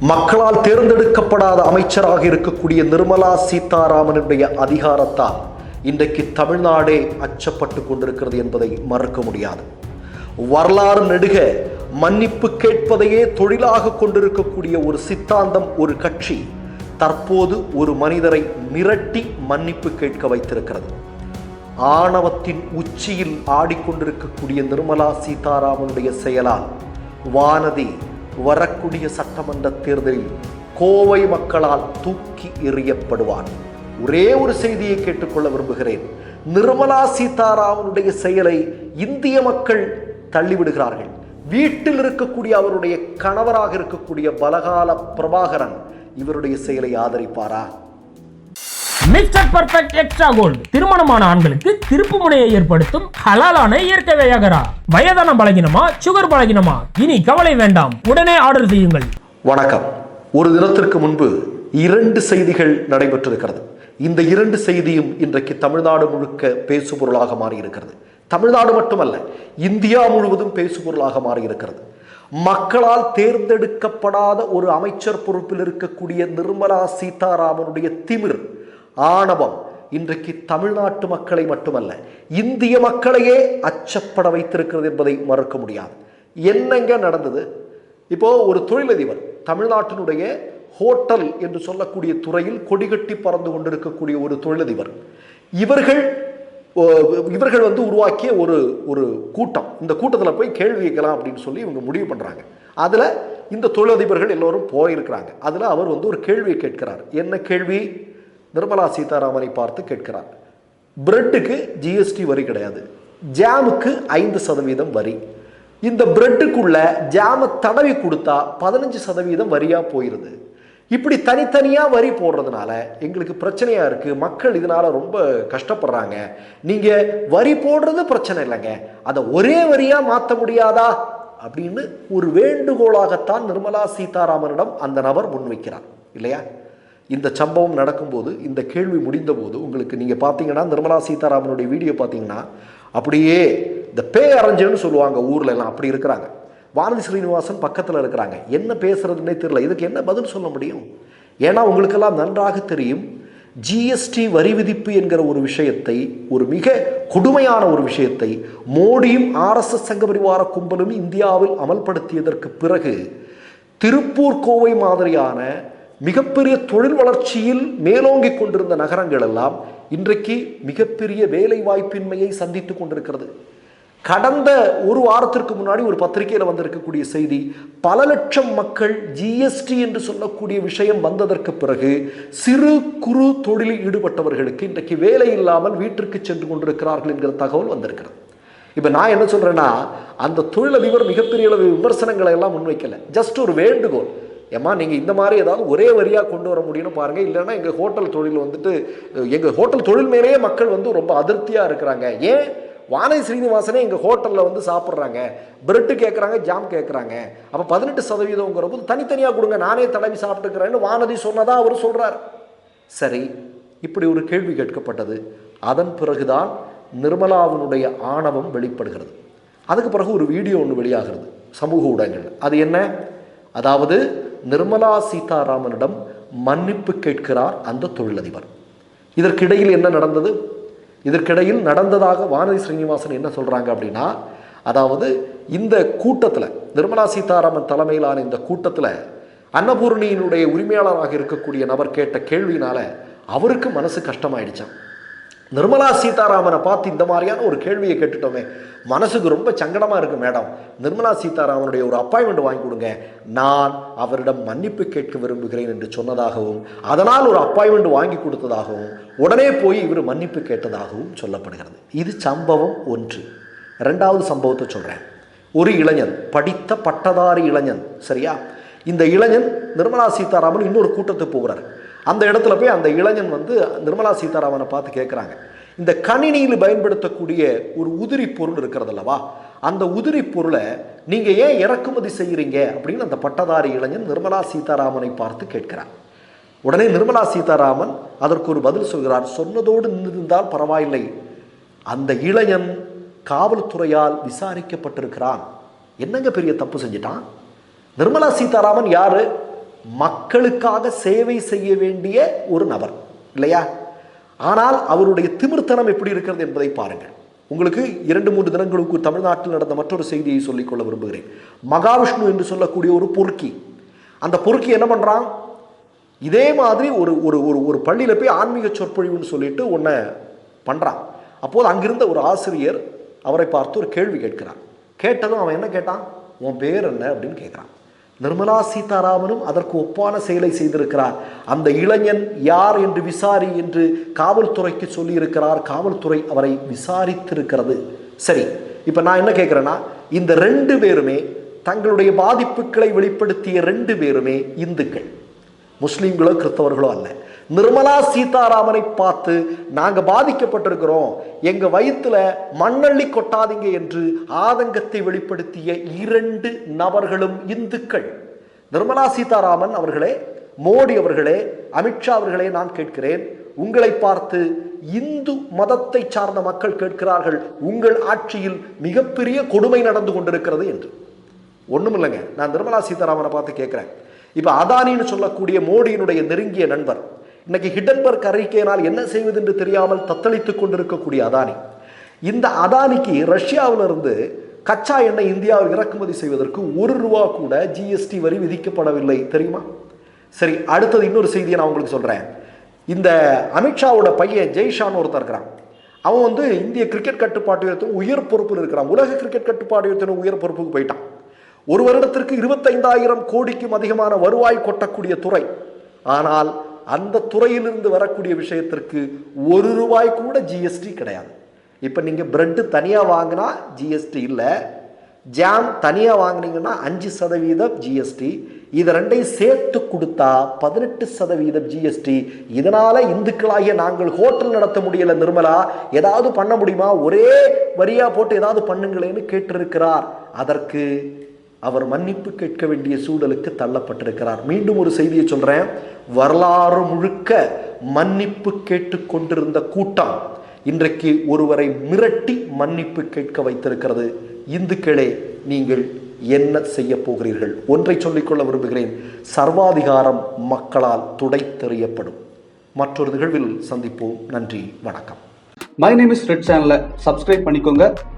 மக்களால் தேர்ந்தெடுக்கப்படாத அமைச்சராக இருக்கக்கூடிய நிர்மலா சீதாராமனுடைய அதிகாரத்தால் இன்றைக்கு தமிழ்நாடே அச்சப்பட்டு கொண்டிருக்கிறது என்பதை மறுக்க முடியாது. வரலாறு நெடுக மன்னிப்பு கேட்பதையே தொழிலாக கொண்டிருக்கக்கூடிய ஒரு சித்தாந்தம் ஒரு கட்சி தற்போது ஒரு மனிதரை மிரட்டி மன்னிப்பு கேட்க வைத்திருக்கிறது. ஆணவத்தின் உச்சியில் ஆடிக்கொண்டிருக்கக்கூடிய நிர்மலா சீதாராமனுடைய செயலால் வானதி வரக்கூடிய சட்டமன்ற தேர்தலில் கோவை மக்களால் தூக்கி எறியப்படுவார் ஒரே ஒரு செய்தியை கேட்டுக்கொள்ள விரும்புகிறேன். நிர்மலா சீதாராமனுடைய செயலை இந்திய மக்கள் தள்ளிவிடுகிறார்கள். வீட்டில் இருக்கக்கூடிய அவருடைய கணவராக இருக்கக்கூடிய பலகால பிரபாகரன் இவருடைய செயலை ஆதரிப்பாரா? Mister perfect extra gold. திருமணமான ஆண்களுக்கு திருப்பு முனையை ஏற்படுத்தும் ஹலாலான இயற்கை வையகரா. வயதான பலகினமா சுகர் பலகினமா? இனி கவலை வேண்டாம். உடனே ஆர்டர் செய்யுங்கள். வணக்கம். ஒரு தினத்திற்கு முன்பு இரண்டு செய்திகள் நடைபெற்றிருக்கிறது. இந்த இரண்டு செய்தியும் இன்றைக்கு தமிழ்நாடு முழுக்க பேசுபொருளாக மாறியிருக்கிறது. தமிழ்நாடு மட்டுமல்ல இந்தியா முழுவதும் பேசுபொருளாக மாறியிருக்கிறது. மக்களால் தேர்ந்தெடுக்கப்படாத ஒரு அமைச்சர் பொறுப்பில் இருக்கக்கூடிய நிர்மலா சீதாராமனுடைய திமிர் ஆணவம் இன்றைக்கு தமிழ்நாட்டு மக்களை மட்டுமல்ல இந்திய மக்களையே அச்சப்பட வைத்திருக்கிறது என்பதை மறுக்க முடியாது. என்னங்க நடந்தது? இப்போ ஒரு தொழிலதிபர் தமிழ்நாட்டினுடைய ஹோட்டல் என்று சொல்லக்கூடிய துறையில் கொடிகட்டி பறந்து கொண்டிருக்கக்கூடிய ஒரு தொழிலதிபர். இவர்கள் இவர்கள் வந்து உருவாக்கிய ஒரு ஒரு கூட்டம். இந்த கூட்டத்தில் போய் கேள்வி கேட்கலாம் அப்படின்னு சொல்லி இவங்க முடிவு பண்ணுறாங்க அதில் இந்த தொழிலதிபர்கள் எல்லோரும் போயிருக்கிறாங்க. அதில் அவர் வந்து ஒரு கேள்வியை கேட்கிறார். என்ன கேள்வி? நிர்மலா சீதாராமனை பார்த்து கேட்கிறார். பிரெட்டுக்கு ஜிஎஸ்டி வரி கிடையாது. ஜாமுக்கு ஐந்து சதவீதம் வரி. இந்த பிரெட்டுக்குள்ள ஜாமை தடவி கொடுத்தா பதினஞ்சு சதவீதம் வரியா போயிருது. இப்படி தனித்தனியாக வரி போடுறதுனால எங்களுக்கு பிரச்சனையாக இருக்குது மக்கள் இதனால் ரொம்ப கஷ்டப்படுறாங்க. நீங்கள் வரி போடுறது பிரச்சனை இல்லைங்க. அதை ஒரே வரியாக மாற்ற முடியாதா? அப்படின்னு ஒரு வேண்டுகோளாகத்தான் நிர்மலா சீதாராமனிடம் அந்த நபர் முன்வைக்கிறார். இல்லையா? இந்த சம்பவம் நடக்கும்போது இந்த கேள்வி முடிந்தபோது உங்களுக்கு நீங்கள் பார்த்தீங்கன்னா நிர்மலா சீதாராமனுடைய வீடியோ பார்த்தீங்கன்னா அப்படியே இந்த பே அரஞ்சன்னு சொல்லுவாங்க ஊரில் எல்லாம் அப்படி இருக்கிறாங்க. வானதி ஸ்ரீனிவாசன் பக்கத்தில் இருக்கிறாங்க. என்ன பேசுறதுன்னே தெரியல. இதுக்கு என்ன பதில் சொல்ல முடியும்? ஏன்னா உங்களுக்கெல்லாம் நன்றாக தெரியும் ஜிஎஸ்டி வரி விதிப்பு என்கிற ஒரு விஷயத்தை ஒரு மிக கொடுமையான ஒரு விஷயத்தை மோடியும் ஆர்எஸ்எஸ் சங்க பரிவார கும்பலும் இந்தியாவில் அமல்படுத்தியதற்கு பிறகு திருப்பூர் கோவை மாதிரியான மிகப்பெரிய தொழில் வளர்ச்சியில் மேலோங்கிக் கொண்டிருந்த நகரங்கள் எல்லாம் இன்றைக்கு மிகப்பெரிய வேலை வாய்ப்பின்மையை சந்தித்துக் கொண்டிருக்கிறது. கடந்த ஒரு வாரத்திற்கு முன்னாடி ஒரு பத்திரிகையில் வந்திருக்கக்கூடிய செய்தி பல லட்சம் மக்கள் ஜிஎஸ்டி என்று சொல்லக்கூடிய விஷயம் வந்ததற்கு பிறகு சிறு குறு தொழிலில் ஈடுபட்டவர்களுக்கு இன்றைக்கு வேலை இல்லாமல் வீட்டிற்கு சென்று கொண்டிருக்கிறார்கள் என்கிற தகவல் வந்திருக்கிறது. இப்போ நான் என்ன சொல்றேன்னா அந்த தொழிலதிபர் மிகப்பெரிய அளவு விமர்சனங்களை எல்லாம் முன்வைக்கல. ஜஸ்ட் ஒரு வேண்டுகோள். ஏம்மா நீங்கள் இந்த மாதிரி ஏதாவது ஒரே வரியாக கொண்டு வர முடியும்னு பாருங்கள் இல்லைன்னா எங்கள் ஹோட்டல் தொழில் வந்துட்டு எங்கள் ஹோட்டல் தொழில் மேலேயே மக்கள் வந்து ரொம்ப அதிருப்தியாக இருக்கிறாங்க. ஏன்? வானதி ஸ்ரீனிவாசனே எங்கள் ஹோட்டலில் வந்து சாப்பிட்றாங்க. பிரெட்டு கேட்குறாங்க ஜாம் கேட்குறாங்க அப்போ பதினெட்டு சதவீதங்கிற போது தனித்தனியாக கொடுங்க நானே தடவி சாப்பிட்டுக்கிறேன்னு வானதி சொன்னதாக அவர் சொல்கிறார் சரி இப்படி ஒரு கேள்வி கேட்கப்பட்டது. அதன் பிறகுதான் நிர்மலாவினுடைய ஆணவம் வெளிப்படுகிறது. அதுக்கு பிறகு ஒரு வீடியோ ஒன்று வெளியாகிறது சமூக ஊடகங்கள் அது என்ன? அதாவது நிர்மலா சீதாராமனிடம் மன்னிப்பு கேட்கிறார் அந்த தொழிலதிபர். இதற்கிடையில் என்ன நடந்தது? இதற்கிடையில் நடந்ததாக வானதி ஸ்ரீனிவாசன் என்ன சொல்றாங்க அப்படின்னா அதாவது இந்த கூட்டத்தில் நிர்மலா சீதாராமன் தலைமையிலான இந்த கூட்டத்தில் அன்னபூர்ணியினுடைய உரிமையாளராக இருக்கக்கூடிய நபர் கேட்ட கேள்வியினால அவருக்கு மனசு கஷ்டமாயிடுச்சான் நிர்மலா சீதாராமனை பார்த்து இந்த மாதிரியான ஒரு கேள்வியை கேட்டுட்டோமே. மனசுக்கு ரொம்ப சங்கடமாக இருக்குது மேடம். நிர்மலா சீதாராமனுடைய ஒரு அப்பாயின்மெண்ட் வாங்கி கொடுங்க. நான் அவரிடம் மன்னிப்பு கேட்க விரும்புகிறேன் என்று சொன்னதாகவும் அதனால் ஒரு அப்பாயின்மெண்ட் வாங்கி கொடுத்ததாகவும் உடனே போய் இவர் மன்னிப்பு கேட்டதாகவும் சொல்லப்படுகிறது. இது சம்பவம் ஒன்று. ரெண்டாவது சம்பவத்தை சொல்கிறேன் ஒரு இளைஞன் படித்த பட்டதாரி இளைஞன் சரியா? இந்த இளைஞன் நிர்மலா சீதாராமன் இன்னொரு கூட்டத்துக்கு போகிறார். அந்த இடத்துல போய் அந்த இளைஞன் வந்து நிர்மலா சீதாராமனை பார்த்து கேட்குறாங்க இந்த கணினியில் பயன்படுத்தக்கூடிய ஒரு உதிரி பொருள் இருக்கிறது அல்லவா? அந்த உதிரி பொருளை நீங்கள் ஏன் இறக்குமதி செய்கிறீங்க அப்படின்னு அந்த பட்டதாரி இளைஞன் நிர்மலா சீதாராமனை பார்த்து கேட்கிறார் உடனே நிர்மலா சீதாராமன் அதற்கு ஒரு பதில் சொல்கிறார். சொன்னதோடு நின்றிருந்தால் பரவாயில்லை. அந்த இளைஞன் காவல்துறையால் விசாரிக்கப்பட்டிருக்கிறான். என்னங்க பெரிய தப்பு செஞ்சிட்டான்? நிர்மலா சீதாராமன் யாரு? மக்களுக்காக சேவை செய்ய வேண்டிய ஒரு நபர் இல்லையா? ஆனால் அவருடைய திமிர்த்தனம் எப்படி இருக்கிறது என்பதை பாருங்கள். உங்களுக்கு இரண்டு மூன்று தினங்களுக்கு தமிழ்நாட்டில் நடந்த மற்றொரு செய்தியை சொல்லிக்கொள்ள விரும்புகிறேன். மகாவிஷ்ணு என்று சொல்லக்கூடிய ஒரு பொறுக்கி. அந்த பொறுக்கி என்ன பண்ணுறான் இதே மாதிரி ஒரு ஒரு ஒரு ஒரு பள்ளியில் போய் ஆன்மீக சொற்பொழிவுன்னு சொல்லிட்டு ஒன்றை பண்ணுறான் அப்போது அங்கிருந்த ஒரு ஆசிரியர் அவரை பார்த்து ஒரு கேள்வி கேட்கிறார். கேட்டதும் அவன் என்ன கேட்டான்? உன் பேர் என்ன? அப்படின்னு கேட்குறான். நிர்மலா சீதாராமனும் அதற்கு ஒப்பான செயலை செய்திருக்கிறார். அந்த இளைஞன் யார் என்று விசாரி என்று காவல்துறைக்கு சொல்லியிருக்கிறார். காவல்துறை அவரை விசாரித்திருக்கிறது. சரி இப்போ நான் என்ன கேட்குறேன்னா இந்த ரெண்டு பேருமே தங்களுடைய பாதிப்புகளை வெளிப்படுத்திய ரெண்டு பேருமே இந்துக்கள். முஸ்லீம்களோ கிறிஸ்தவர்களோ அல்ல. நிர்மலா சீதாராமனை பார்த்து நாங்கள் பாதிக்கப்பட்டிருக்கிறோம். எங்கள் வயிற்றில் மண்ணள்ளி கொட்டாதீங்க என்று ஆதங்கத்தை வெளிப்படுத்திய இரண்டு நபர்களும் இந்துக்கள். நிர்மலா சீதாராமன் அவர்களே மோடி அவர்களே அமித்ஷா அவர்களே நான் கேட்கிறேன் உங்களை பார்த்து இந்து மதத்தை சார்ந்த மக்கள் கேட்கிறார்கள் உங்கள் ஆட்சியில் மிகப்பெரிய கொடுமை நடந்து கொண்டிருக்கிறது என்று. ஒன்றும் இல்லைங்க நான் நிர்மலா சீதாராமனை பார்த்து கேட்குறேன். இப்போ அதானின்னு சொல்லக்கூடிய மோடியினுடைய நெருங்கிய நண்பர் இன்னைக்கு ஹிடன்பர்க் அறிக்கையினால் என்ன செய்வது என்று தெரியாமல் தத்தளித்துக் கொண்டிருக்கக்கூடிய அதானி இந்த அதானிக்கு ரஷ்யாவிலிருந்து இருந்து கச்சா எண்ணெய் இந்தியாவில் இறக்குமதி செய்வதற்கு ஒரு ரூபா கூட ஜிஎஸ்டி வரி விதிக்கப்படவில்லை தெரியுமா? சரி அடுத்தது இன்னொரு செய்தியை நான் உங்களுக்கு சொல்கிறேன் இந்த அமித்ஷாவோட பையன் ஜெய்ஷான் ஒருத்தர் இருக்கிறான். அவன் வந்து இந்திய கிரிக்கெட் கட்டுப்பாட்டு உயர் பொறுப்பில் இருக்கிறான். உலக கிரிக்கெட் கட்டுப்பாட்டு வாரியத்தின் உயர் பொறுப்புக்கு போயிட்டான். ஒரு வருடத்திற்கு இருபத்தைந்தாயிரம் கோடிக்கும் அதிகமான வருவாய் கொட்டக்கூடிய துறை. ஆனால் அந்த துறையிலிருந்து வரக்கூடிய விஷயத்திற்கு ஒரு ரூபாய் கூட ஜிஎஸ்டி கிடையாது. இப்போ நீங்கள் பிரெட்டு தனியாக வாங்கினா ஜிஎஸ்டி இல்லை. ஜாம் தனியாக வாங்குனீங்கன்னா அஞ்சு சதவீதம் ஜிஎஸ்டி இது ரெண்டையும் சேர்த்து கொடுத்தா பதினெட்டு சதவீதம் ஜிஎஸ்டி இதனால் இந்துக்களாகிய நாங்கள் ஹோட்டல் நடத்த முடியல நிர்மலா. ஏதாவது பண்ண முடியுமா? ஒரே வரியாக போட்டு ஏதாவது பண்ணுங்களேன்னு கேட்டிருக்கிறார். அதற்கு அவர் மன்னிப்பு கேட்க வேண்டிய சூழலுக்கு தள்ளப்பட்டிருக்கிறார். மீண்டும் ஒரு செய்தியை சொல்றேன். வரலாறு முழுக்க மன்னிப்பு கேட்டு கொண்டிருந்த கூட்டம் இன்றைக்கு ஒருவரை மிரட்டி மன்னிப்பு கேட்க வைத்திருக்கிறது. இந்துக்களே நீங்கள் என்ன செய்ய போகிறீர்கள்? ஒன்றை சொல்லிக்கொள்ள விரும்புகிறேன். சர்வாதிகாரம் மக்களால் துடைத்தெறியப்படும். மற்றொரு நிகழ்வில் சந்திப்போம். நன்றி வணக்கம். மை நேம் இஸ் ரெட் சேனலை சப்ஸ்கிரைப் பண்ணிக்கோங்க.